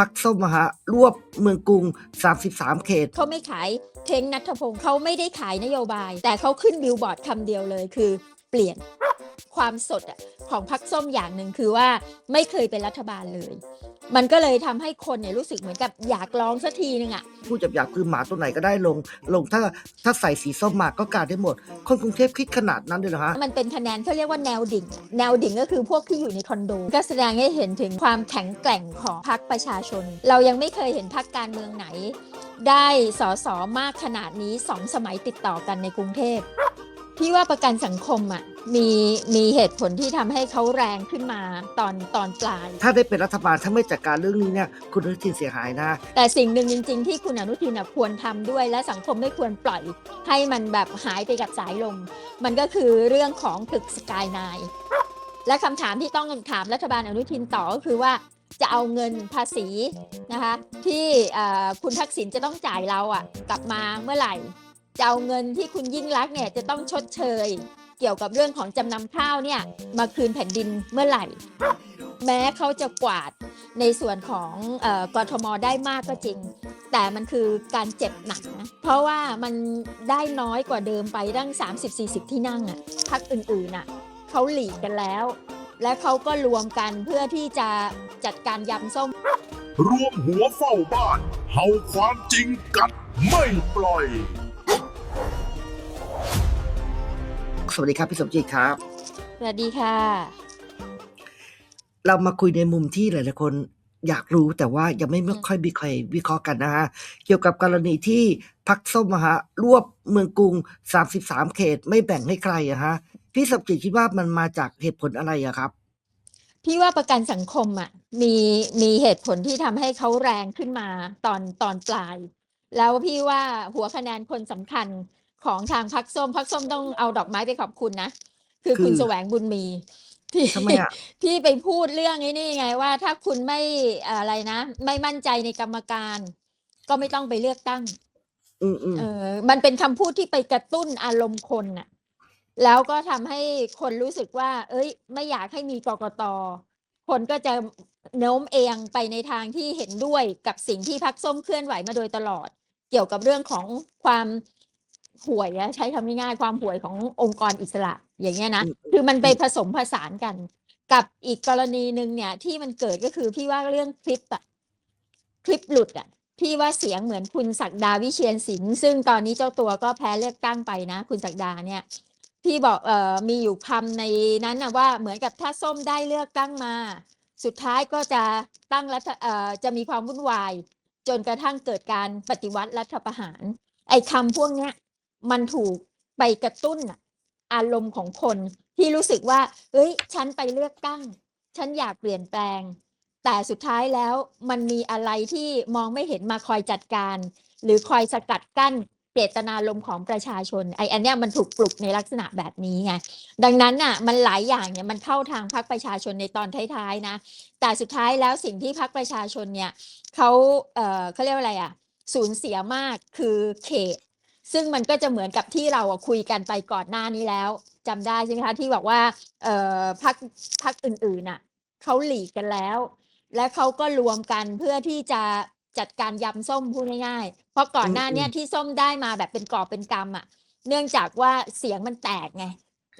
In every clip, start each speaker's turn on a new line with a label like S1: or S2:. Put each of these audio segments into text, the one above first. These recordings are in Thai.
S1: พักส้มฮะรวบเมืองกรุง 33 เขต
S2: เขาไม่ขายเท้งนัทพงศ์เขาไม่ได้ขายนโยบาย แต่เขาขึ้นบิลบอร์ดคำเดียวเลยคือเปลี่ยน ความสดอะของพักส้มอย่างหนึ่งคือว่าไม่เคยเป็นรัฐบาลเลย มันก็เลยทำให้คนเนี่ยรู้สึกเหมือนกับอยากลองสักทีนึงอะ
S1: ผู้จับอยากคือหมาตัวไหนก็ได้ลง ลงถ้าถ้าใส่สีส้มมาก็การได้หมด คนกรุงเทพคิดขนาดนั้นเลยเหรอฮะ
S2: มันเป็นคะแนนเขาเรียกว่าแนวดิ่ง แนวดิ่งก็คือพวกที่อยู่ในคอนโด ก็แสดงให้เห็นถึงความแข็งแกร่งของพรรคประชาชน เรายังไม่เคยเห็นพรรคการเมืองไหน ได้สอสอมากขนาดนี้สองสมัยติดต่อกันในกรุงเทพ พี่ว่าประกันสังคมอะมีมีเหตุผลที่ทำให้เขาแรงขึ้นมาตอนตอนปลาย
S1: ถ้าได้เป็นรัฐบาลถ้าไม่จัดการเรื่องนี้เนี่ยคุณอนุทินเสียหายนะ
S2: แต่สิ่งหนึ่งจริง ๆ ที่คุณอนุทินอะควรทำด้วย และสังคมไม่ควรปล่อย ให้มันแบบหายไปกับสายลม มันก็คือเรื่องของตึกสกายไนและคำถามที่ต้องถามรัฐบาลอนุทินต่อก็คือว่าจะเอาเงินภาษีนะคะที่เอ่อคุณทักษิณจะต้องจ่ายเราอะกลับมาเมื่อไหร่ จะเอาเงินที่คุณยิ่งรักเนี่ยจะต้องชดเชย เกี่ยวกับเรื่องของจำนำข้าวเนี่ยมาคืนแผ่นดินเมื่อไหร่ แม้เขาจะกวาดในส่วนของเออกทมได้มากก็จริง แต่มันคือการเจ็บหนักนะเพราะว่ามันได้น้อยกว่าเดิมไปตั้ง 30-40 ที่นั่งอะ่ะพักอื่นๆอะเขาหลีกกันแล้ว และเขาก็รวมกันเพื่อที่จะจัดการยำส้ม
S3: รวมหัวเฝ้าบ้านเฮาความจริงกัดไม่ปล่อย
S1: สวัสดีครับพี่สมจิตครับ
S2: สวัสดีค่ะ
S1: เรามาคุยในมุมที่หลายๆคนอยากรู้แต่ว่ายังไม่
S2: อืม
S1: ค่อยมีใครวิเคราะห์กันนะฮะ เกี่ยวกับกรณีที่พักส้มมหารวบเมืองกรุง 33 เขตไม่แบ่งให้ใครอะฮะ พี่สมจิตคิดว่ามันมาจากเหตุผลอะไรอะครับ
S2: พี่ว่าประกันสังคมอะมีมีเหตุผลที่ทำให้เขาแรงขึ้นมาตอนตอนปลาย แล้วพี่ว่าหัวคะแนนคนสำคัญ ของทางพักส้มพักส้มต้องเอาดอกไม้ไปขอบคุณนะ คือคุณ
S1: คือ
S2: แสวงบุญมีที่
S1: ทำไมอะ
S2: ที่ไปพูดเรื่องไอ้นี่ไงว่า ถ้าคุณไม่อะไรนะ ไม่มั่นใจในกรรมการ ก็ไม่ต้องไปเลือกตั้ง
S1: อืมอืม
S2: เออมันเป็นคำพูดที่ไปกระตุ้นอารมณ์คนน่ะ แล้วก็ทำให้คนรู้สึกว่า เอ้ย ไม่อยากให้มีกกต คนก็จะโน้มเอียงไปในทางที่เห็นด้วยกับสิ่งที่พักส้มเคลื่อนไหวมาโดยตลอด เกี่ยวกับเรื่องของความ ห่วยอะใช้คำง่ายๆความห่วยขององค์กรอิสระ อย่างเงี้ยนะ
S1: อืม
S2: คือมันไปผสมผสานกัน กับอีกกรณีหนึ่งเนี่ย ที่มันเกิดก็คือพี่ว่าเรื่องคลิปอะคลิปหลุดอะที่ว่าเสียงเหมือนคุณศักดาวิเชียนศิลป์ซึ่งตอนนี้เจ้าตัวก็แพ้เลือกตั้งไปนะ คุณศักดาเนี่ย พี่บอกเอ่อมีอยู่คำในนั้นนะว่าเหมือนกับถ้าส้มได้เลือกตั้งมา สุดท้ายก็จะตั้งรัฐเอ่อจะมีความวุ่นวาย จนกระทั่งเกิดการปฏิวัติรัฐประหาร ไอ้คำพวกเนี้ย มันถูกไปกระตุ้นอารมณ์ของคนที่รู้สึกว่า เอ้ย ฉันไปเลือกตั้ง ฉันอยากเปลี่ยนแปลง แต่สุดท้ายแล้วมันมีอะไรที่มองไม่เห็นมาคอยจัดการ หรือคอยสกัดกั้นเจตนารมณ์ของประชาชนไอ้อันเนี้ยมันถูกปลุกในลักษณะแบบนี้ไงดังนั้นน่ะมันหลายอย่างเนี่ยมันเข้าทางพรรคประชาชนในตอนท้ายๆนะแต่สุดท้ายแล้วสิ่งที่พรรคประชาชนเนี่ยเขาเอ่อเขาเรียกว่าอะไรอะสูญเสียมากคือเขต ซึ่งมันก็จะเหมือนกับที่เราอะคุยกันไปก่อนหน้านี้แล้วจำได้ใช่ไหมคะที่บอกว่าเอ่อพรรคพรรคอื่นๆน่ะเขาหลีกกันแล้ว และเขาก็รวมกันเพื่อที่จะจัดการยำส้มพูดง่ายๆเพราะก่อนหน้าเนี้ยที่ส้มได้มาแบบเป็นกอบเป็นกำอะ เนื่องจากว่าเสียงมันแตกไง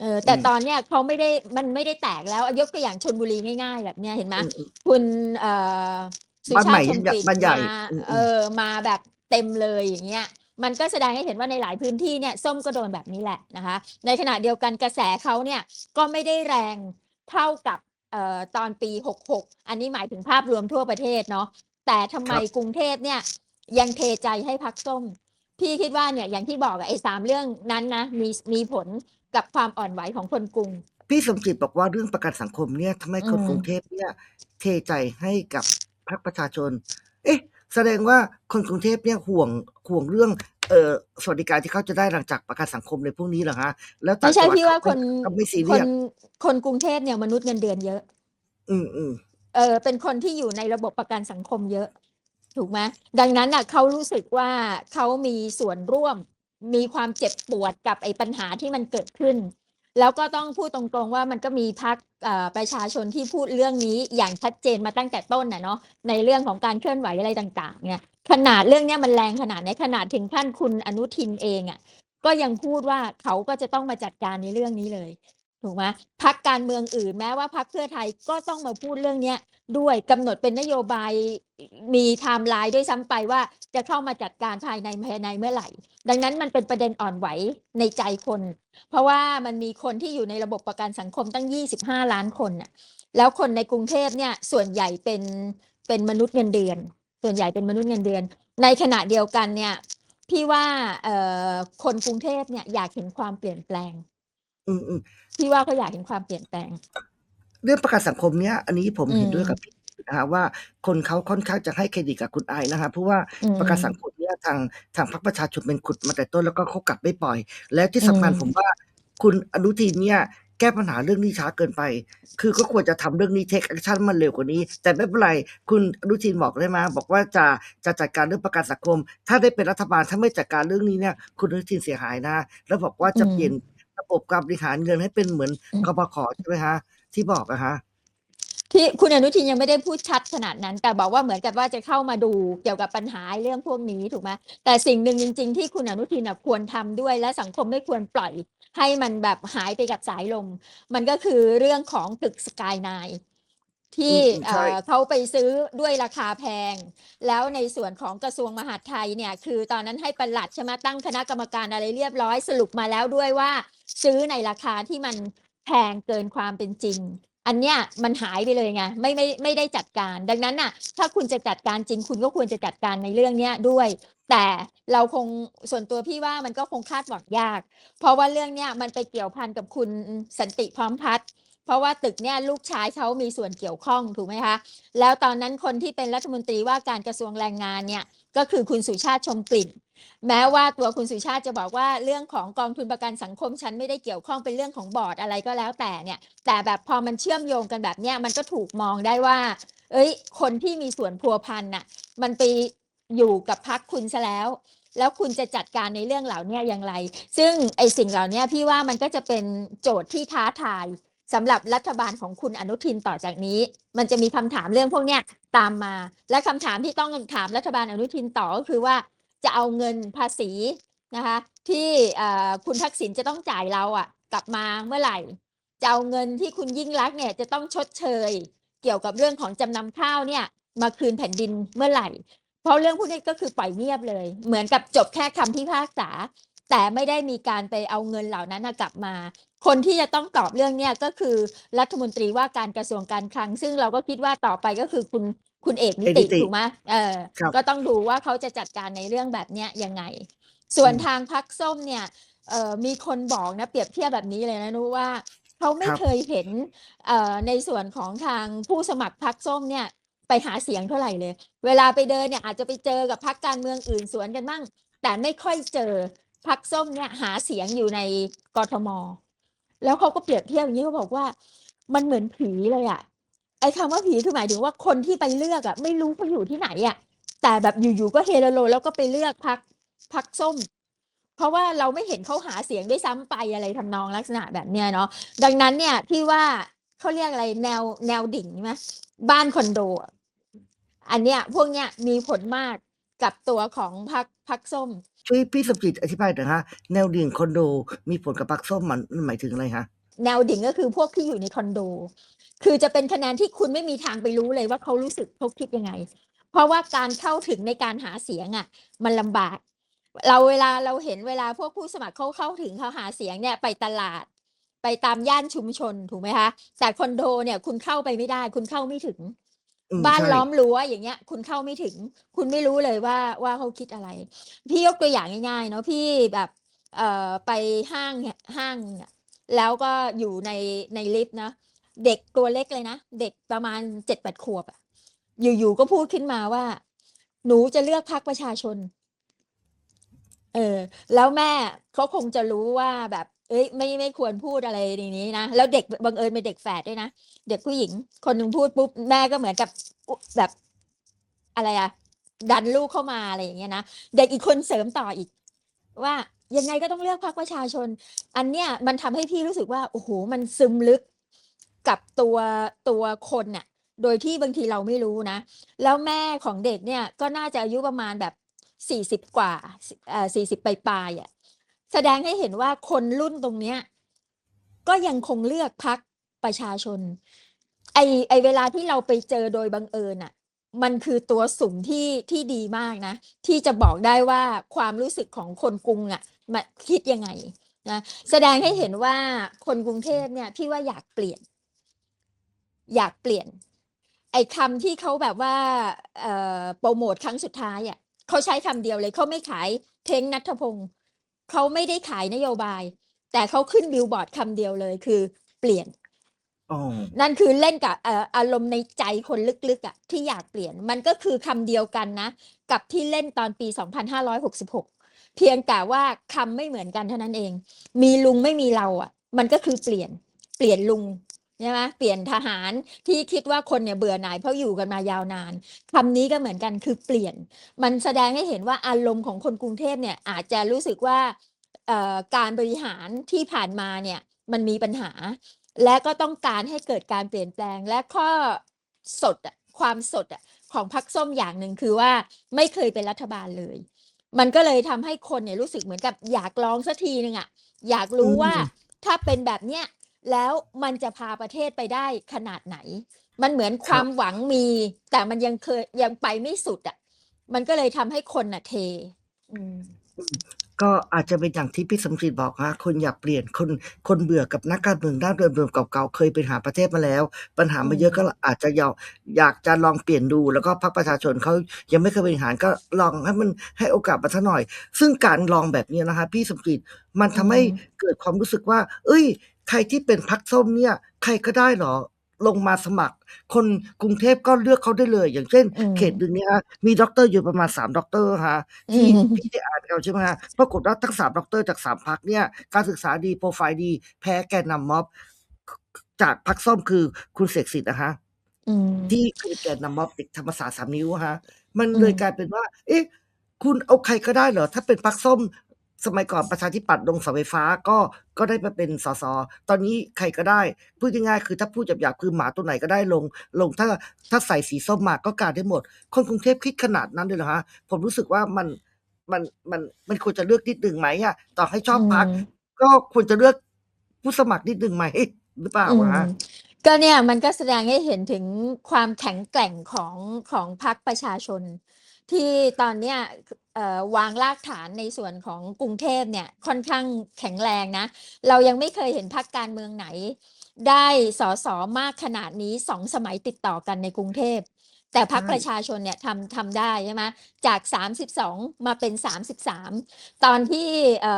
S2: เออแต่
S1: อืม
S2: ตอนเนี้ยเขาไม่ได้มันไม่ได้แตกแล้วยกตัวอย่างชนบุรีง่ายๆแบบเนี้ยเห็นไหม
S1: อืมอืม
S2: คุณเอ่อสุ
S1: บ้าน
S2: ชา
S1: ใหม่
S2: ติชมกลิ่น
S1: บ้านใหญ่
S2: มา
S1: อืมอืม
S2: เออมาแบบเต็มเลยอย่างเงี้ย มันก็แสดงให้เห็นว่าในหลายพื้นที่เนี่ยส้มก็โดนแบบนี้แหละนะคะ ในขณะเดียวกันกระแสเขาเนี่ยก็ไม่ได้แรงเท่ากับเอ่อตอนปี 66 อันนี้หมายถึงภาพรวมทั่วประเทศเนาะแต่ทำไม
S1: ครับ
S2: กรุงเทพเนี่ยยังเทใจให้พักส้ม พี่คิดว่าเนี่ยอย่างที่บอกอะไอ้สามเรื่องนั้นนะมีมีผลกับความอ่อนไหวของคนกรุง
S1: พี่สมจิตบอกว่าเรื่องประกันสังคมเนี่ยทำให้คน
S2: อืม
S1: กรุงเทพเนี่ยเทใจให้กับพรรคประชาชน เอ๊ะ แสดงว่าคนกรุงเทพเนี่ยห่วงห่วงเรื่องเอ่อสวัสดิการที่เขาจะได้หลังจากประกันสังคมในพวกนี้เหรอฮะแล้วต่าง
S2: ไม่ใช่
S1: จังหวัด
S2: พี่ว่า
S1: เข
S2: คน
S1: ก็ไม่ซี
S2: ค
S1: เรีย
S2: น
S1: ส
S2: คนกรุงเทพเนี่ยมนุษย์เงินเดือนเยอะ
S1: อืมอืม
S2: เออเป็นคนที่อยู่ในระบบประกันสังคมเยอะ ถูกไหมดังนั้นน่ะเขารู้สึกว่าเขามีส่วนร่วม มีความเจ็บปวดกับไอ้ปัญหาที่มันเกิดขึ้น แล้วก็ต้องพูดตรงๆว่ามันก็มีพักประชาชนที่พูดเรื่องนี้อย่างชัดเจนมาตั้งแต่ต้นนะเนาะในเรื่องของการเคลื่อนไหวอะไรต่างๆ เนี่ย ขนาดเรื่องนี้มันแรงขนาดไหนขนาดถึงขั้นคุณอนุทินเองอะก็ยังพูดว่าเขาก็จะต้องมาจัดการในเรื่องนี้เลย ถูกไหมพักการเมืองอื่นแม้ว่าพักเพื่อไทยก็ต้องมาพูดเรื่องเนี้ยด้วยกำหนดเป็นนโยบายมีไทม์ไลน์ด้วยซ้ำไปว่าจะเข้ามาจัดการภายในภายในเมื่อไหร่ ดังนั้นมันเป็นประเด็นอ่อนไหวในใจคน เพราะว่ามันมีคนที่อยู่ในระบบประกันสังคมตั้ง 25 ล้านคนน่ะแล้วคนในกรุงเทพเนี่ยส่วนใหญ่เป็นเป็นมนุษย์เงินเดือน ส่วนใหญ่เป็นมนุษย์เงินเดือน ในขณะเดียวกันเนี่ยพี่ว่าคนกรุงเทพเนี่ยอยากเห็นความเปลี่ยนแปลง
S1: อืมอืม
S2: พี่ว่าเขาอยากเห็นความเปลี่ยนแปลง
S1: เรื่องประกันสังคมเนี้ย อันนี้ผมเห็น
S2: อืม
S1: ด้วยกับพี่นะฮะว่าคนเขาค่อนข้างจะให้เครดิตกับคุณไอซ์นะคะเพราะว่า
S2: อืม
S1: ประกันสังคมเนี้ยทางทางพรรคประชาชนเป็นขุดมาแต่ต้นแล้วก็เขากลับไม่ปล่อย และที่สำคัญ
S2: อืม
S1: ผมว่า คุณอนุทินเนี่ย แก้ปัญหาเรื่องนี้ช้าเกินไป คือก็ควรจะทำเรื่องนี้เทคแอคชั่นมันเร็วกว่านี้ แต่ไม่เป็นไรคุณอนุทินบอกได้มาบอกว่าจะจะจัดการเรื่องประกันสังคม ถ้าได้เป็นรัฐบาลถ้าไม่จัดการเรื่องนี้เนี่ย คุณอนุทินเสียหายนะ แล้วบอกว่าจะ
S2: อืม
S1: เปลี่ยน ระบบการบริหารเงินให้เป็นเหมือน
S2: อืม
S1: กบขใช่ไหมฮะที่บอกนะฮะ
S2: ที่คุณอนุทินยังไม่ได้พูดชัดขนาดนั้น แต่บอกว่าเหมือนกับว่าจะเข้ามาดูเกี่ยวกับปัญหาเรื่องพวกนี้ถูกไหมแต่สิ่งหนึ่งจริง ๆ ที่คุณอนุทินน่ะควรทำด้วยและสังคมไม่ควรปล่อย ให้มันแบบหายไปกับสายลม มันก็คือเรื่องของตึกสกายไน ที่
S1: อืมใช่
S2: เอ่อเขาไปซื้อด้วยราคาแพง แล้วในส่วนของกระทรวงมหาดไทยเนี่ย คือตอนนั้นให้ประหลัดใช่ไหมตั้งคณะกรรมการอะไรเรียบร้อยสรุปมาแล้วด้วยว่า ซื้อในราคาที่มันแพงเกินความเป็นจริง อันเนี้ยมันหายไปเลยไงไม่ไม่ไม่ได้จัดการ ดังนั้นน่ะ ถ้าคุณจะจัดการจริง คุณก็ควรจะจัดการในเรื่องเนี้ยด้วย แต่เราคงส่วนตัวพี่ว่ามันก็คงคาดหวังยาก เพราะว่าเรื่องเนี้ยมันไปเกี่ยวพันกับคุณสันติพร้อมพัฒน์ เพราะว่าตึกเนี่ยลูกชายเขามีส่วนเกี่ยวข้องถูกไหมคะแล้วตอนนั้นคนที่เป็นรัฐมนตรีว่าการกระทรวงแรงงานเนี่ยก็คือคุณสุชาติชมกลิ่น แม้ว่าตัวคุณสุชาติจะบอกว่าเรื่องของกองทุนประกันสังคมฉันไม่ได้เกี่ยวข้องเป็นเรื่องของบอร์ดอะไรก็แล้วแต่เนี่ย แต่แบบพอมันเชื่อมโยงกันแบบเนี้ยมันก็ถูกมองได้ว่า เอ้ย คนที่มีส่วนพัวพันน่ะมันไปอยู่กับพักคุณซะแล้ว แล้วคุณจะจัดการในเรื่องเหล่านี้อย่างไร ซึ่งไอสิ่งเหล่านี้พี่ว่ามันก็จะเป็นโจทย์ที่ท้าทาย สำหรับรัฐบาลของคุณอนุทินต่อจากนี้ มันจะมีคำถามเรื่องพวกเนี้ยตามมา และคำถามที่ต้องถามรัฐบาลอนุทินต่อก็คือว่าจะเอาเงินภาษีนะคะที่คุณทักษิณจะต้องจ่ายเราอะ กลับมาเมื่อไหร่จะเอาเงินที่คุณยิ่งรักเนี่ยจะต้องชดเชย เกี่ยวกับเรื่องของจำนำข้าวเนี่ย มาคืนแผ่นดินเมื่อไหร่ เพราะเรื่องพวกนี้ก็คือปล่อยเงียบเลย เหมือนกับจบแค่คำพิพากษา แต่ไม่ได้มีการไปเอาเงินเหล่านั้นกลับมา คนที่จะต้องตอบเรื่องเนี้ยก็คือรัฐมนตรีว่าการกระทรวงการคลัง ซึ่งเราก็คิดว่าต่อไปก็คือคุณคุณเอกนิ
S1: เอกนิ
S2: ติ
S1: ติ
S2: ถูกไหมเออ
S1: ครับ
S2: ก็ต้องดูว่าเขาจะจัดการในเรื่องแบบเนี้ยยังไง ส่วน
S1: อืม
S2: ทางพักส้มเนี่ยเอ่อมีคนบอกนะเปรียบเทียบแบบนี้เลยนะนุว่าเขาไม่
S1: ครับ
S2: เคยเห็นเอ่อในส่วนของทางผู้สมัครพักส้มเนี่ยไปหาเสียงเท่าไหร่เลย เวลาไปเดินเนี่ยอาจจะไปเจอกับพักการเมืองอื่นสวนกันมั่งแต่ไม่ค่อยเจอพักส้มเนี่ยหาเสียงอยู่ในกทม แล้วเขาก็เปรียบเทียบอย่างนี้เขาบอกว่ามันเหมือนผีเลยอะไอ้คำว่าผีคือหมายถึงว่าคนที่ไปเลือกอะไม่รู้เขาอยู่ที่ไหนอะแต่แบบอยู่ๆก็เฮโลโล แล้วก็ไปเลือกพักพักส้ม เพราะว่าเราไม่เห็นเขาหาเสียงด้วยซ้ำไปอะไรทำนองลักษณะแบบเนี้ยเนาะดังนั้นเนี่ยที่ว่าเขาเรียกอะไรแนวแนวดิ่งใช่ไหมบ้านคอนโด อันเนี้ยพวกเนี้ยมีผลมากกับตัวของพักพักส้ม
S1: ช่วยพี่สมจิตอธิบายหน่อยฮะ แนวดิ่งคอนโดมีผลกับปักส้มมันหมายถึงอะไรฮะ
S2: แนวดิ่งก็คือพวกที่อยู่ในคอนโด คือจะเป็นคะแนนที่คุณไม่มีทางไปรู้เลยว่าเขารู้สึกเขาคิดยังไง เพราะว่าการเข้าถึงในการหาเสียงอะ มันลำบาก เราเวลาเราเห็นเวลาพวกผู้สมัครเขาเข้าถึงเขาหาเสียงเนี่ยไปตลาด ไปตามย่านชุมชนถูกไหมคะแต่คอนโดเนี่ยคุณเข้าไปไม่ได้ คุณเข้าไม่ถึง บ้าน
S1: ใช่
S2: ล้อมรั้วอย่างเงี้ย คุณเข้าไม่ถึง คุณไม่รู้เลยว่าว่าเขาคิดอะไร พี่ยกตัวอย่างง่ายๆ เนาะพี่แบบเอ่อไปห้างเนี่ยห้างเนี่ยแล้วก็อยู่ในในลิฟต์นะเด็กตัวเล็กเลยนะ เด็กประมาณเจ็ดแปดขวบอะอยู่ๆก็พูดขึ้นมาว่า หนูจะเลือกพรรคประชาชน เออ แล้วแม่เขาคงจะรู้ว่าแบบ เอ้ยไม่ไม่ควรพูดอะไรในนี้นะแล้วเด็กบังเอิญเป็นเด็กแฝดด้วยนะเด็กผู้หญิง คนหนึ่งพูดปุ๊บแม่ก็เหมือนกับแบบอะไรอะดันลูกเข้ามาอะไรอย่างเงี้ยนะเด็กอีกคนเสริมต่ออีก ว่ายังไงก็ต้องเลือกพรรคประชาชน อันเนี้ยมันทำให้พี่รู้สึกว่าโอ้โหมันซึมลึกกับตัวตัวคนน่ะ โดยที่บางทีเราไม่รู้นะ แล้วแม่ของเด็กเนี่ยก็น่าจะอายุประมาณแบบสี่สิบกว่าเอ่อสี่สิบปลายๆอะ แสดงให้เห็นว่าคนรุ่นตรงเนี้ยก็ยังคงเลือกพักประชาชน ไอไอเวลาที่เราไปเจอโดยบังเอิญอะมันคือตัวสุ่มที่ที่ดีมากนะ ที่จะบอกได้ว่าความรู้สึกของคนกรุงอะมาคิดยังไงนะแสดงให้เห็นว่าคนกรุงเทพเนี่ยพี่ว่าอยากเปลี่ยน อยากเปลี่ยน ไอ้คำที่เขาแบบว่าเอ่อโปรโมทครั้งสุดท้ายอะเขาใช้คำเดียวเลยเขาไม่ขายเท้งนัทพงศ์ เขาไม่ได้ขายนโยบาย แต่เขาขึ้นบิลบอร์ดคำเดียวเลยคือเปลี่ยน
S1: อ๋อ
S2: นั่นคือเล่นกับเอ่ออารมณ์ในใจคนลึกๆอะที่อยากเปลี่ยนมันก็คือคำเดียวกันนะ กับที่เล่นตอนปี 2566 เพียงแต่ว่าคำไม่เหมือนกันเท่านั้นเอง มีลุงไม่มีเราอะ มันก็คือเปลี่ยนเปลี่ยนลุง ใช่ไหมเปลี่ยนทหารที่คิดว่าคนเนี่ยเบื่อหน่ายเพราะอยู่กันมายาวนานคำนี้ก็เหมือนกันคือเปลี่ยน มันแสดงให้เห็นว่าอารมณ์ของคนกรุงเทพเนี่ยอาจจะรู้สึกว่าเอ่อการบริหารที่ผ่านมาเนี่ยมันมีปัญหา และก็ต้องการให้เกิดการเปลี่ยนแปลงและข้อสดอะความสดอะของพรรคส้มอย่างหนึ่งคือว่าไม่เคยเป็นรัฐบาลเลย มันก็เลยทำให้คนเนี่ยรู้สึกเหมือนกับอยากลองสักทีหนึ่งอะอยากรู้ว่าถ้าเป็นแบบเนี้ย แล้วมันจะพาประเทศไปได้ขนาดไหน มันเหมือนความหวังมี แต่มันยังเคยยังไปไม่สุดอะมันก็เลยทำให้คนน่ะเทอืม
S1: ก็อาจจะเป็นอย่างที่พี่สมศรีบอกฮะคนอยากเปลี่ยนคนคนเบื่อกับนักการเมืองด้านเดิมๆเก่าๆเคยไปหาประเทศมาแล้ว ปัญหามาเยอะก็อาจจะอยากอยากจะลองเปลี่ยนดู แล้วก็พรรคประชาชนเขายังไม่เคยบริหารก็ลองให้มันให้โอกาสมาสักหน่อย ซึ่งการลองแบบนี้นะคะพี่สมศรีมันทำให้
S2: อืม
S1: เกิดความรู้สึกว่า เอ้ย ใครที่เป็นพรรคส้มเนี่ย ใครก็ได้เหรอลงมาสมัคร คนกรุงเทพก็เลือกเขาได้เลย อย่างเช่น
S2: อืม
S1: เขตหนึ่งเนี่ยฮะมีด็อกเตอร์อยู่ประมาณสามด็อกเตอร์ฮะที่
S2: อืม
S1: พี่ได้อ่านเอาใช่ไหมฮะปรากฏว่าทั้งสามด็อกเตอร์จากสามพักเนี่ย การศึกษาดีโปรไฟล์ดี แพ้แกนนำม็อบ จากพักส้มคือคุณเสกสิทธิ์นะฮะ
S2: อืม
S1: ที่คือแกนนำม็อบเด็กธรรมศาสตร์สามนิ้วอะฮะ มัน
S2: อืม
S1: เลยกลายเป็นว่า เอ๊ะ คุณเอาใครก็ได้เหรอ ถ้าเป็นพรรคส้ม สมัยก่อนประชาธิปัตย์ลงเสาไฟฟ้าก็ก็ได้มาเป็นสสตอนนี้ใครก็ได้พูดง่ายๆคือถ้าพูดหยาบๆคือหมาตัวไหนก็ได้ลง ลงถ้าถ้าใส่สีส้มมาก็การได้หมด คนกรุงเทพคิดขนาดนั้นเลยเหรอฮะผมรู้สึกว่ามันมันมันมันควรจะเลือกนิดหนึ่งไหมอะต่อให้ชอบพรรค
S2: อืม
S1: ก็ควรจะเลือกผู้สมัครนิดหนึ่งไหมหรือเปล่า
S2: อืม
S1: อะฮะ
S2: ก็เนี่ยมันก็แสดงให้เห็นถึงความแข็งแกร่งของของพรรคประชาชน ที่ตอนเนี้ยเอ่อวางรากฐานในส่วนของกรุงเทพเนี่ยค่อนข้างแข็งแรงนะ เรายังไม่เคยเห็นพรรคการเมืองไหน ได้สอสอมากขนาดนี้สองสมัยติดต่อกันในกรุงเทพ แต่พรรค
S1: ใช่
S2: ประชาชนเนี่ยทำทำได้ใช่ไหมจาก 32 มาเป็น 33 ตอนที่เอ่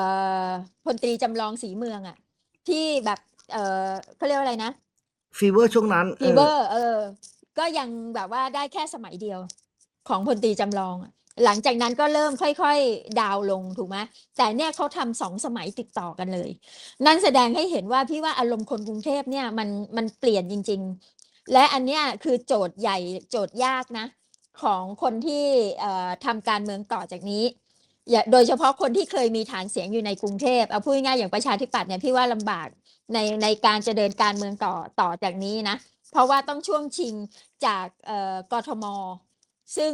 S2: อพลตรีจำลองศรีเมืองอะที่แบบเอ่อเขาเรียกว่าอะไรนะ
S1: ฟีเวอร์ช่วงนั้น
S2: ฟีเวอร์เออก็ยังแบบว่าได้แค่สมัยเดียว ของพลตรีจำลอง หลังจากนั้นก็เริ่มค่อยๆ ดาวลงถูกไหมแต่เนี่ยเขาทำสองสมัยติดต่อกันเลย นั่นแสดงให้เห็นว่าพี่ว่าอารมณ์คนกรุงเทพเนี่ยมันมันเปลี่ยนจริง ๆ และอันเนี้ยคือโจทย์ใหญ่โจทย์ยากนะ ของคนที่ทำการเมืองต่อจากนี้โดยเฉพาะคนที่เคยมีฐานเสียงอยู่ในกรุงเทพเอาพูดง่ายอย่างประชาธิปัตย์เนี่ยพี่ว่าลำบากในในการจะเดินการเมืองต่อต่อจากนี้นะ เพราะว่าต้องช่วงชิงจากกทม ซึ่ง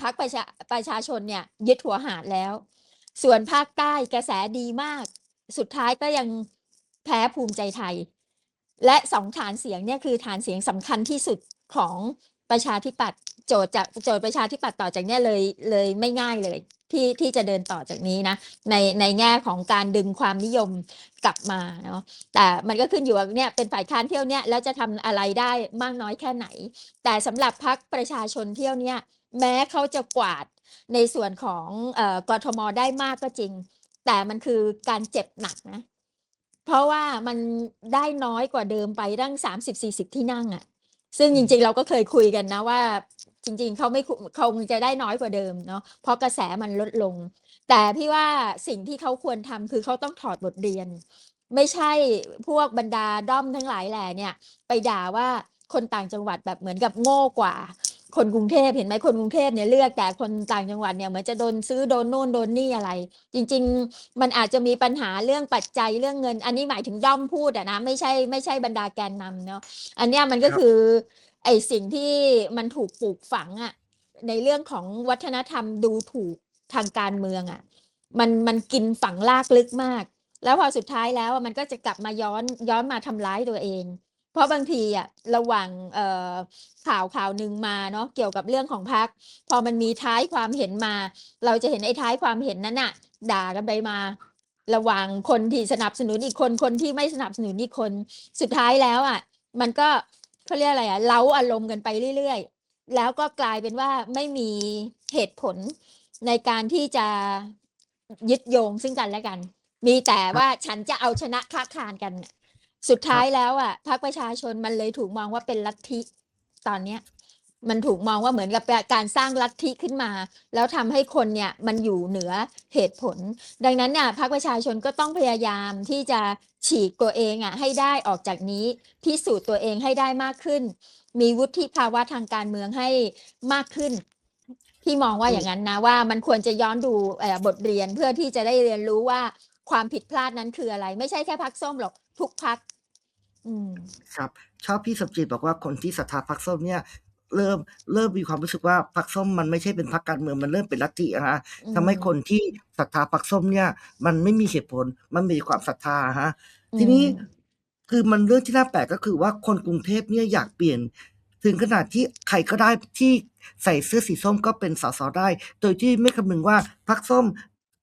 S2: พรรคประชาประชาชนเนี่ยยึดหัวหาดแล้ว ส่วนภาคใต้กระแสดีมาก สุดท้ายก็ยังแพ้ภูมิใจไทย และสองฐานเสียงเนี่ยคือฐานเสียงสำคัญที่สุดของประชาธิปัตย์โจทย์จากโจทย์ประชาธิปัตย์ต่อจากนี้เลยเลยไม่ง่ายเลย ที่ที่จะเดินต่อจากนี้นะในในแง่ของการดึงความนิยมกลับมาเนาะแต่มันก็ขึ้นอยู่ว่าเนี่ยเป็นฝ่ายค้านเที่ยวเนี้ยแล้วจะทำอะไรได้มากน้อยแค่ไหน แต่สำหรับพรรคประชาชนเที่ยวเนี้ยแม้เขาจะกวาดในส่วนของเอ่อกทมได้มากก็จริง แต่มันคือการเจ็บหนักนะ เพราะว่ามันได้น้อยกว่าเดิมไปตั้งสามสิบสี่สิบที่นั่งอะ่ะ ซึ่งจริงๆเราก็เคยคุยกันนะว่า จริง ๆเขาไม่คุคงจะได้น้อยกว่าเดิมเนาะเพราะกระแสมันลดลง แต่พี่ว่าสิ่งที่เขาควรทำคือเขาต้องถอดบทเรียน ไม่ใช่พวกบรรดาด้อมทั้งหลายแหล่เนี่ย ไปด่าว่าคนต่างจังหวัดแบบเหมือนกับโง่กว่า คนกรุงเทพเห็นไหมคนกรุงเทพเนี่ยเลือกแต่คนต่างจังหวัดเนี่ยเหมือนจะโดนซื้อโดนโน่นโดนนี่อะไร จริง ๆ มันอาจจะมีปัญหาเรื่องปัจจัยเรื่องเงิน อันนี้หมายถึงด้อมพูดอะนะไม่ใช่ไม่ใช่บรรดาแกนนำเนาะอันเนี้ยมันก็
S1: คื
S2: อไอสิ่งที่มันถูกปลูกฝังอะในเรื่องของวัฒนธรรมดูถูกทางการเมืองอะมันมันกินฝังลากลึกมาก แล้วพอสุดท้ายแล้วมันก็จะกลับมาย้อนย้อนมาทำร้ายตัวเอง เพราะบางทีอะระหว่างเอ่อข่าวข่าวหนึ่งมาเนาะเกี่ยวกับเรื่องของพัก พอมันมีท้ายความเห็นมา เราจะเห็นไอ้ท้ายความเห็นนั้นน่ะ ด่ากันไปมา ระหว่างคนที่สนับสนุนอีกคนคนที่ไม่สนับสนุนอีกคนสุดท้ายแล้วอะ มันก็เขาเรียกอะไรอะเล้าอารมณ์กันไปเรื่อยๆ แล้วก็กลายเป็นว่าไม่มีเหตุผลในการที่จะยึดโยงซึ่งกันและกัน มีแต่ว่าฉันจะเอาชนะค้าคานกัน สุดท้ายแล้วอะพรรคประชาชนมันเลยถูกมองว่าเป็นลัทธิตอนเนี้ย มันถูกมองว่าเหมือนกับการสร้างลัทธิขึ้นมา แล้วทำให้คนเนี่ยมันอยู่เหนือเหตุผล ดังนั้นเนี่ยพรรคประชาชนก็ต้องพยายามที่จะฉีกตัวเองอะให้ได้ออกจากนี้พิสูจน์ตัวเองให้ได้มากขึ้น มีวุฒิภาวะทางการเมืองให้มากขึ้นพี่มองว่าอย่างนั้นนะว่ามันควรจะย้อนดูเอ่อบทเรียนเพื่อที่จะได้เรียนรู้ว่าความผิดพลาดนั้นคืออะไร ไม่ใช่แค่พักส้มหรอก ทุกพักอืม
S1: ครับ ชอบพี่สมจิตบอกว่าคนที่ศรัทธาพรรคส้มเนี่ยเริ่มเริ่มมีความรู้สึกว่าพรรคส้มมันไม่ใช่เป็นพรรคการเมืองมันเริ่มเป็นลัทธิอะฮะ
S2: อืม
S1: ทำให้คนที่ศรัทธาพรรคส้มเนี่ย มันไม่มีเหตุผลมันมีความศรัทธาฮะทีนี้
S2: อืม
S1: คือมันเรื่องที่น่าแปลกก็คือว่าคนกรุงเทพเนี่ยอยากเปลี่ยน ถึงขนาดที่ใครก็ได้ที่ใส่เสื้อสีส้มก็เป็นสสได้ โดยที่ไม่คำนึงว่าพรรคส้ม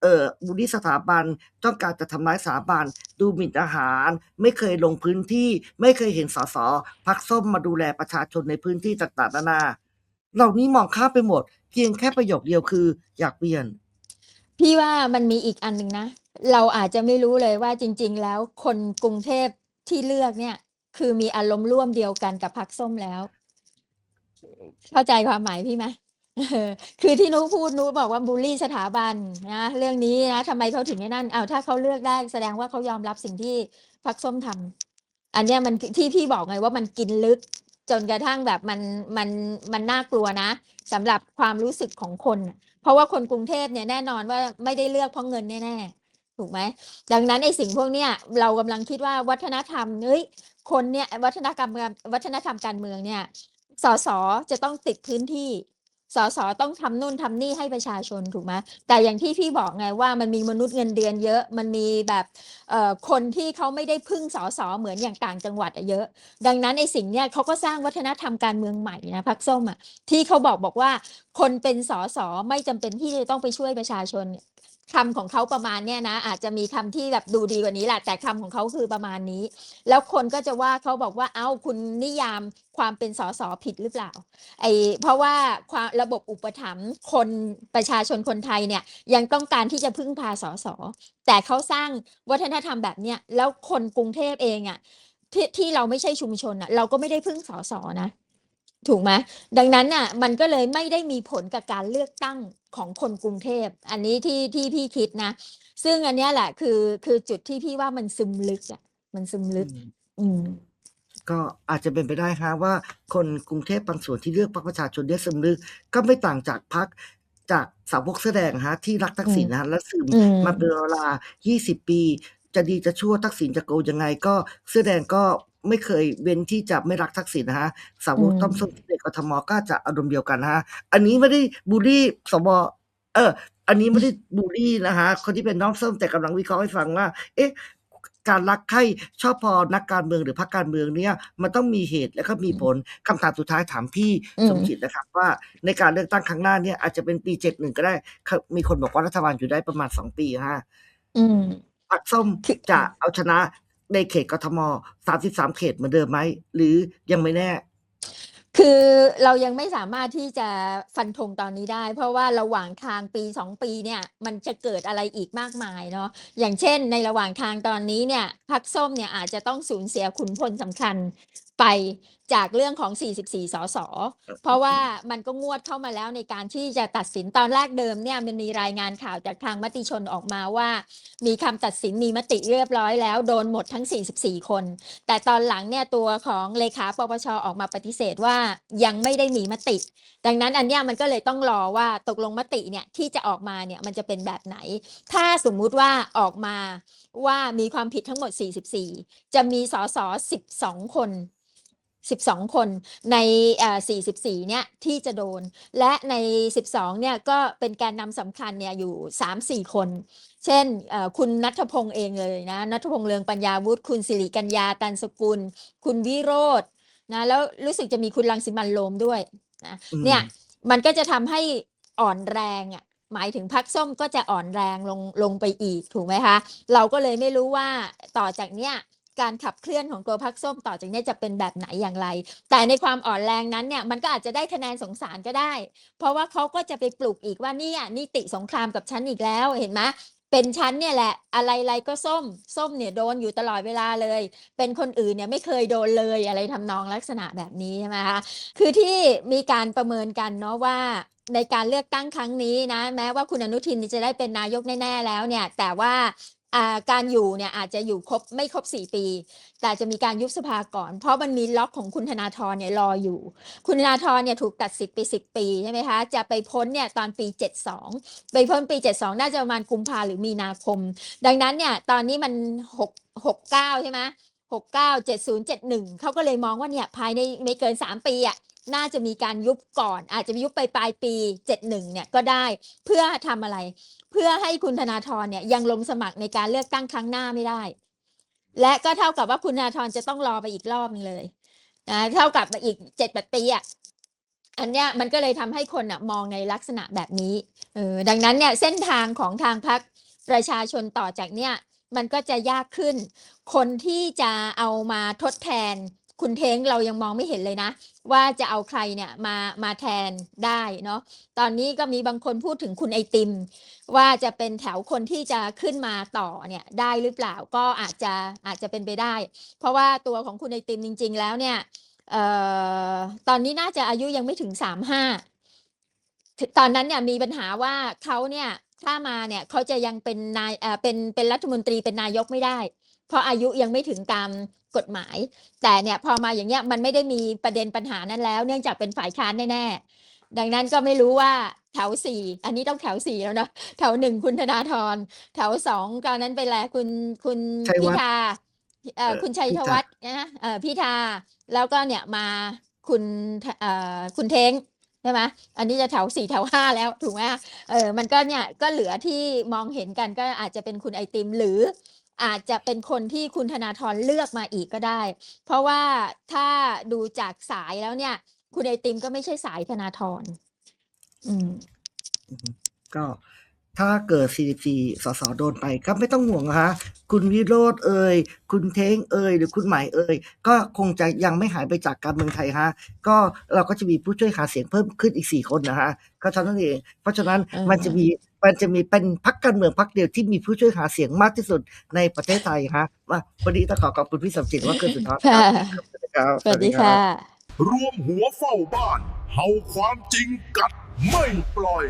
S1: เอ่อบุรีสถาบันต้องการจะทำร้ายสถาบัน ดูหมิ่นทหาร ไม่เคยลงพื้นที่ ไม่เคยเห็นสสพักส้มมาดูแลประชาชนในพื้นที่ต่างๆนานา เหล่านี้มองข้ามไปหมด เพียงแค่ประโยคเดียวคือ อยากเปลี่ยน
S2: พี่ว่ามันมีอีกอันหนึ่งนะ เราอาจจะไม่รู้เลยว่าจริง ๆ แล้วคนกรุงเทพที่เลือกเนี่ย คือมีอารมณ์ร่วมเดียวกันกับพรรคส้มแล้ว เข้าใจความหมายพี่ไหมเออ คือที่นุพูดนุบอกว่าบูลลี่สถาบันนะเรื่องนี้นะทำไมเขาถึงไอ้นั่นเอาถ้าเขาเลือกได้แสดงว่าเขายอมรับสิ่งที่พรรคส้มทำอันเนี้ยมันที่พี่บอกไงว่ามันกินลึก จนกระทั่งแบบมันมันมันน่ากลัวนะสำหรับความรู้สึกของคน เพราะว่าคนกรุงเทพเนี่ยแน่นอนว่าไม่ได้เลือกเพราะเงินแน่ๆถูกไหมดังนั้นไอ้สิ่งพวกเนี้ยเรากำลังคิดว่าวัฒนธรรมเฮ้ยคนเนี่ยวัฒนธรรมวัฒนธรรมการเมืองเนี่ยสสจะต้องติดพื้นที่ สสต้องทำนู่นทำนี่ให้ประชาชนถูกไหมแต่อย่างที่พี่บอกไงว่ามันมีมนุษย์เงินเดือนเยอะ มันมีแบบเอ่อคนที่เขาไม่ได้พึ่งสสเหมือนอย่างต่างจังหวัดเยอะ ดังนั้นไอ้สิ่งเนี้ยเขาก็สร้างวัฒนธรรมการเมืองใหม่นะพักส้มอะที่เขาบอกบอกว่า คนเป็นสสไม่จำเป็นที่จะต้องไปช่วยประชาชน คำของเขาประมาณเนี้ยนะ อาจจะมีคำที่แบบดูดีกว่านี้แหละแต่คำของเขาคือประมาณนี้ แล้วคนก็จะว่าเขาบอกว่าเอ้าคุณนิยามความเป็นสสผิดหรือเปล่าไอเพราะว่าความระบบอุปถัมภ์คนประชาชนคนไทยเนี่ยยังต้องการที่จะพึ่งพาสสแต่เขาสร้างวัฒนธรรมแบบเนี้ยแล้วคนกรุงเทพเองอะที่ที่เราไม่ใช่ชุมชนอะเราก็ไม่ได้พึ่งสสนะ ถูกไหมดังนั้นน่ะมันก็เลยไม่ได้มีผลกับการเลือกตั้งของคนกรุงเทพ อันนี้ที่ที่พี่คิดนะ ซึ่งอันเนี้ยแหละคือคือจุดที่พี่ว่ามันซึมลึกอะมันซึมลึก อืม
S1: ก็อาจจะเป็นไปได้ฮะว่าคนกรุงเทพบางส่วนที่เลือกพรรคประชาชนเนี่ยซึมลึกก็ไม่ต่างจากพรรคจากสาวกแสอแดงฮะที่รักทักษิณนะฮะและซึม
S2: อืม
S1: มาเป็นเวลา 20 ปี จะดีจะชั่วทักษิณจะโกงยังไงก็เสื้อแดงก็ไม่เคยเว้นที่จะไม่รักทักษิณนะฮะสาวกต้อมส้มที่เด็กกทมก็จะอารมณ์เดียวกันนะฮะ อันนี้ไม่ได้บูลลี่สบเออ อันนี้ไม่ได้บูลลี่นะฮะคนที่เป็นน้องส้มแต่กำลังวิเคราะห์ให้ฟังว่า เอ๊ะ การรักใคร่ชอบพอนักการเมืองหรือพรรคการเมืองเนี่ย มันต้องมีเหตุและก็มีผลคำถามสุดท้ายถามพี่
S2: อืม
S1: สมจิตนะครับ ว่าในการเลือกตั้งครั้งหน้าเนี่ยอาจจะเป็นปีเจ็ดหนึ่งก็ได้ครับมีคนบอกว่ารัฐบาลอยู่ได้ประมาณสองปีฮะ
S2: อืม
S1: พรรคส้ม
S2: คือ
S1: จะเอาชนะในเขตกทมสามสิบสามเขตเหมือนเดิมไหม หรือยังไม่แน่
S2: คือเรายังไม่สามารถที่จะฟันธงตอนนี้ได้ เพราะว่าระหว่างทางปีสองปีเนี่ย มันจะเกิดอะไรอีกมากมายเนาะอย่างเช่นในระหว่างทางตอนนี้เนี่ยพรรคส้มเนี่ยอาจจะต้องสูญเสียขุนพลสำคัญ ไปจากเรื่องของ 44 สส เพราะว่ามันก็งวดเข้ามาแล้วในการที่จะตัดสินตอนแรกเดิมเนี่ยมันมีรายงานข่าวจากทางมติชนออกมาว่า มีคำตัดสินมีมติเรียบร้อยแล้วโดนหมดทั้ง 44 คน แต่ตอนหลังเนี่ยตัวของเลขาปปชออกมาปฏิเสธว่ายังไม่ได้มีมติ ดังนั้นอันเนี้ยมันก็เลยต้องรอว่าตกลงมติเนี่ยที่จะออกมาเนี่ยมันจะเป็นแบบไหน ถ้าสมมุติว่าออกมาว่ามีความผิดทั้งหมด 44 จะมีสส 12 คน 12 คนในเอ่อ44 เนี่ยที่จะโดน และใน 12 เนี่ยก็เป็นแกนนำสำคัญเนี่ยอยู่ 3-4 คน เช่นเอ่อคุณนัทพงษ์เองเลยนะนัทพงษ์เลืองปัญญาวุฒิคุณสิริกัญญาตันสกุล คุณวิโรจน์นะแล้วรู้สึกจะมีคุณรังสิมันต์โรมด้วยนะ
S1: อืม
S2: เนี่ยมันก็จะทำให้อ่อนแรงอะหมายถึงพักส้มก็จะอ่อนแรงลงลงไปอีกถูกไหมคะ เราก็เลยไม่รู้ว่าต่อจากเนี้ย การขับเคลื่อนของตัวพักส้มต่อจากนี้จะเป็นแบบไหนอย่างไร แต่ในความอ่อนแรงนั้นเนี่ยมันก็อาจจะได้คะแนนสงสารก็ได้ เพราะว่าเขาก็จะไปปลุกอีกว่านี่ยนิติสงครามกับฉันอีกแล้วเห็นไหมเป็นฉันเนี่ยแหละอะไรๆก็ส้ม ส้มเนี่ยโดนอยู่ตลอดเวลาเลย เป็นคนอื่นเนี่ยไม่เคยโดนเลยอะไรทำนองลักษณะแบบนี้ใช่ไหมคะคือที่มีการประเมินกันเนาะว่าในการเลือกตั้งครั้งนี้นะ แม้ว่าคุณอนุทินจะได้เป็นนายกแน่ๆแล้วเนี่ย แต่ว่า การอยู่เนี่ยอาจจะอยู่ครบไม่ครบ 4 ปี แต่จะมีการยุบสภาก่อน เพราะมันมีล็อกของคุณธนาธรเนี่ยรออยู่ คุณธนาธรเนี่ยถูกตัดสิทธิ์ไป10 ปีใช่ไหมคะ จะไปพ้นเนี่ยตอนปี 72 ไปพ้นปี 72 น่าจะประมาณกุมภาหรือมีนาคม ดังนั้นเนี่ยตอนนี้มัน 6 69 ใช่ไหมหกเก้าเจ็ดศูนย์เจ็ดหนึ่งเขาก็เลยมองว่าเนี่ยภายในไม่เกินสามปีอะน่าจะมีการยุบก่อน อาจจะยุบไปปลายปีเจ็ดหนึ่งเนี่ยก็ได้เพื่อทำอะไร เพื่อให้คุณธนาธรเนี่ยยังลงสมัครในการเลือกตั้งครั้งหน้าไม่ได้ และก็เท่ากับว่าคุณธนาธรจะต้องรอไปอีกรอบนึงเลยนะเท่ากับอีกเจ็ดแปดปีอะอันเนี้ยมันก็เลยทำให้คนอะมองในลักษณะแบบนี้เออดังนั้นเนี่ยเส้นทางของทางพรรคประชาชนต่อจากเนี่ยมันก็จะยากขึ้น คนที่จะเอามาทดแทน คุณเท้งเรายังมองไม่เห็นเลยนะ ว่าจะเอาใครเนี่ยมามาแทนได้เนาะตอนนี้ก็มีบางคนพูดถึงคุณไอติม ว่าจะเป็นแถวคนที่จะขึ้นมาต่อเนี่ยได้หรือเปล่าก็อาจจะอาจจะเป็นไปได้ เพราะว่าตัวของคุณไอติมจริง ๆ แล้วเนี่ยออตอนนี้น่าจะอายุยังไม่ถึงสามห้าตอนนั้นเนี่ยมีปัญหาว่าเขาเนี่ยถ้ามาเนี่ยเขาจะยังเป็นนายเออเป็นเป็นรัฐมนตรีเป็นนายกไม่ได้ เพราะอายุยังไม่ถึงตาม กฎหมาย แต่เนี่ยพอมาอย่างเงี้ยมันไม่ได้มีประเด็นปัญหานั้นแล้ว เนื่องจากเป็นฝ่ายค้านแน่ๆดังนั้นก็ไม่รู้ว่าแถวสี่อันนี้ต้องแถวสี่แล้วเนอะแถวหนึ่งคุณธนาธรแถวสองตอนนั้นไปแล้วคุณคุณ
S1: ชัย
S2: พิ
S1: วัฒน์
S2: ธาเอ่อ
S1: เอ่อ
S2: คุณชัย
S1: พิ
S2: ธ
S1: ธา
S2: วัฒน์นะเอ่อพิธาแล้วก็เนี่ยมาคุณเอ่อคุณเท้งใช่ไหมอันนี้จะแถวสี่แถวห้าแล้วถูกไหมเออมันก็เนี่ยก็เหลือที่มองเห็นกันก็อาจจะเป็นคุณไอติมหรือ อาจจะเป็นคนที่คุณธนาธรเลือกมาอีกก็ได้ เพราะว่าถ้าดูจากสายแล้วเนี่ย คุณไอติมก็ไม่ใช่สายธนาธรอืม
S1: ก็ถ้าเกิด 44 สส โดนไปก็ไม่ต้องห่วงนะฮะ คุณวิโรธเอ่ย คุณเท้งเอ่ย หรือคุณหมายเอ่ย ก็คงจะยังไม่หายไปจากการเมืองไทยฮะ ก็เราก็จะมีผู้ช่วยหาเสียงเพิ่มขึ้นอีก 4 คนนะฮะ ก็เท่านั้นเอง เพราะฉะนั้น
S2: อืม
S1: มันจะมี มันจะมีเป็นพักการเมืองพักเดียวที่มีผู้ช่วยหาเสียงมากที่สุดในประเทศไทยฮะว่าวันนี้ต้องขอขอบคุณพี่สมจิตว่าเกิดสุดท้ายครับ
S2: สวัสดีค่ะ
S3: รวมหัวเฝ้าบ้านเฮาความจริงกัดไม่ปล่อย